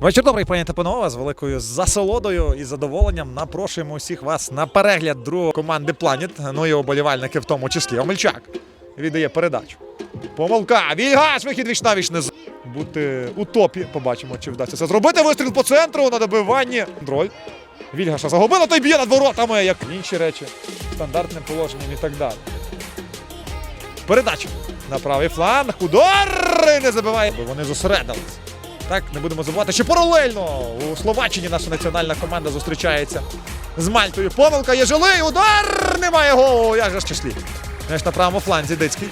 Вечір добрий, пані та панове, з великою засолодою і задоволенням напрошуємо усіх вас на перегляд другої команди Планет. Ну і оболівальники в тому числі. Омельчак віддає передачу. Помилка. Вігас, вихід віч навіч не з- бути у топі. Побачимо, чи вдасться це зробити. Вистріл по центру на добиванні. Контроль. Вільгаша загубила, той б'є над воротами, як інші речі. Стандартним положенням і так далі. Передача на правий фланг. Удар! Не забиває. Бо вони зосередились. Так, не будемо забувати, що паралельно у Словаччині наша національна команда зустрічається з Мальтою. Помилка є жилий, удар! Немає голу. Як же ж числі. Знаєш, на правому фланзі Дицький.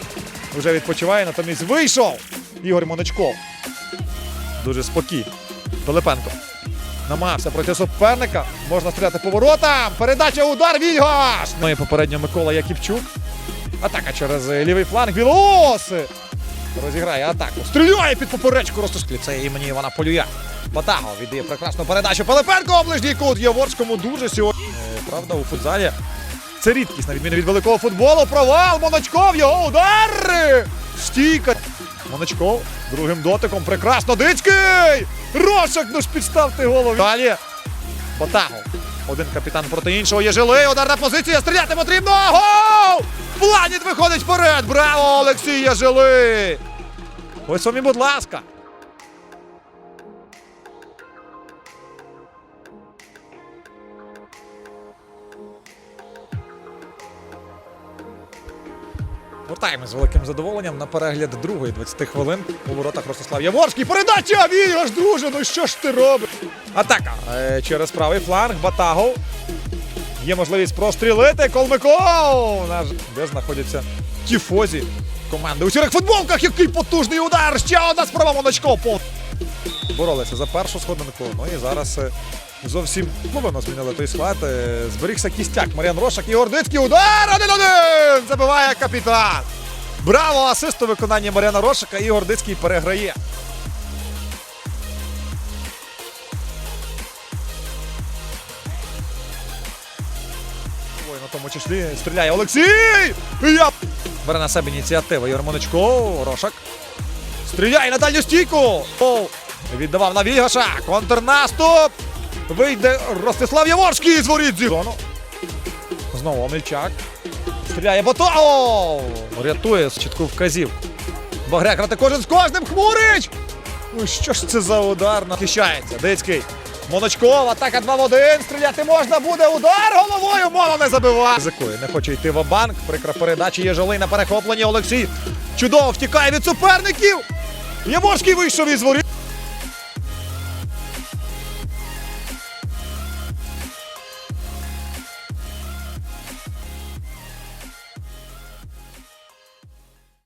Вже відпочиває, натомість вийшов Ігор Моночков. Дуже спокійно. Пилипенко. Намагався пройти суперника. Можна стріляти по воротам. Передача удар Вільгаш! Ну і попередньо Микола Яківчук. Атака через е, лівий фланг. Білоси! Розіграє атаку. Стріляє під поперечку розтушклі. Це імені Івана Полюя. Батаго віддає прекрасну передачу. Пилипенко ближній кут. Яворському дуже сьогодні. Е, Правда, у футзалі це рідкість, на відміну від великого футболу. Провал Моночков. Його удар! Стійка. Моночков другим дотиком. Прекрасно. Дицький! Рошик, ну ж підставте голову. Далі. Батаго. Один капітан проти іншого. Є жилий. Ударна позиція. Стріляти потрібно. Гол! Планіт виходить вперед. Браво, Олексій Яжели! Ось вам будь ласка. Вертаємо з великим задоволенням на перегляд другої 20 хвилин у воротах Ростислав Яворський. Передача! Вігаш, друже, ну що ж ти робиш? Атака е, через правий фланг. Батагов. Є можливість прострілити. Колмиков! Де знаходяться тіфозі команди у сірих футболках. Який потужний удар! Ще одна спроба Моночко. Боролися за першу сходинку. Ну і зараз е, зовсім мовно змінили той склад. Е, Зберігся кістяк. Мар'ян Рошак і Гордицький. Удар! 1-1! Забиває капітан. Браво! Асист у виконанні Мар'яна Рошака і Гордицький переграє. Ой, на тому числі стріляє Олексій! Я... Бере на себе ініціативу Ігор Моничко, Рошак. Стріляє на дальню стійку! О, віддавав на Вігаша. Контрнаступ! Вийде Ростислав Яворський з воріт зі зону. Знову Омельчак. Стріляє Ботов! Рятує з чітку вказів. Багряк грати кожен з кожним. Хмурич! Ну що ж це за удар? Захищається. Дицький. Моночков, атака 2 в 1. Стріляти можна буде. Удар головою. Мова не забиває. Ризикує. Не хоче йти в банк. Прикра передача є жилий на перехопленні. Олексій чудово втікає від суперників. Яворський вийшов із воріт.